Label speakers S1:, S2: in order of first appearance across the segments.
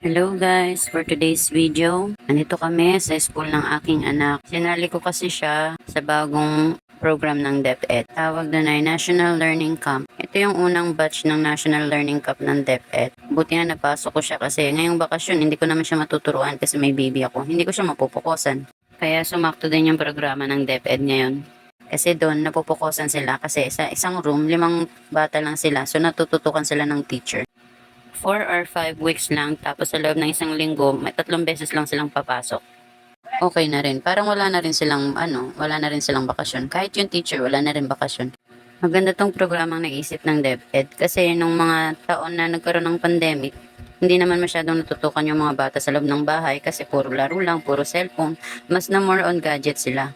S1: Hello guys, for today's video, nandito kami sa school ng aking anak. Sinali ko kasi siya sa bagong program ng DepEd. Tawag doon ay National Learning Camp. Ito yung unang batch ng National Learning Camp ng DepEd. Buti nga napasok ko siya kasi ngayong bakasyon hindi ko naman siya matuturuan kasi may baby ako. Hindi ko siya mapupukosan. Kaya sumakto din yung programa ng DepEd ngayon. Kasi doon napupukosan sila kasi sa isang room, limang bata lang sila. So natututukan sila ng teacher. 4 or 5 weeks lang, tapos sa loob ng isang linggo, may tatlong beses lang silang papasok. Okay na rin. Parang wala na rin silang, ano, wala na rin silang bakasyon. Kahit yung teacher, wala na rin bakasyon. Maganda tong programang naisip ng DepEd kasi nung mga taon na nagkaroon ng pandemic, hindi naman masyadong natutukan yung mga bata sa loob ng bahay kasi puro laro lang, puro cellphone. Mas na more on gadget sila.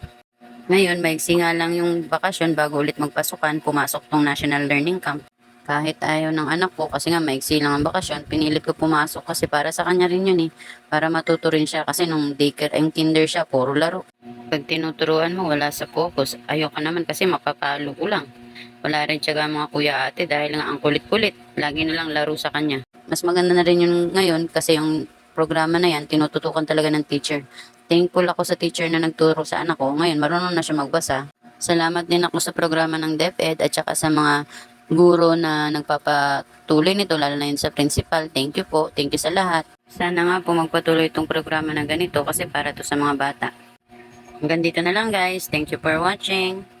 S1: Ngayon, maigsi nga lang yung bakasyon bago ulit magpasukan, pumasok tong National Learning Camp. Kahit ayaw ng anak ko, kasi nga maigsi lang ang bakasyon, pinilit ko pumasok kasi para sa kanya rin yun eh. Para matuto rin siya kasi nung daycare and kinder siya, puro laro. Pag tinuturuan mo, wala sa focus. Ayoko naman kasi mapapalo ko lang. Wala rin siya mga kuya ate dahil nga ang kulit-kulit. Lagi na lang laro sa kanya. Mas maganda na rin yun ngayon kasi yung programa na yan, tinututukan talaga ng teacher. Thankful ako sa teacher na nagturo sa anak ko. Ngayon, marunong na siya magbasa. Salamat din ako sa programa ng DepEd at saka sa mga guro na nagpapatuloy nito, lalo na yun sa principal. Thank you po. Thank you sa lahat. Sana nga po magpatuloy itong programa na ganito kasi para to sa mga bata. Hanggang dito na lang guys. Thank you for watching.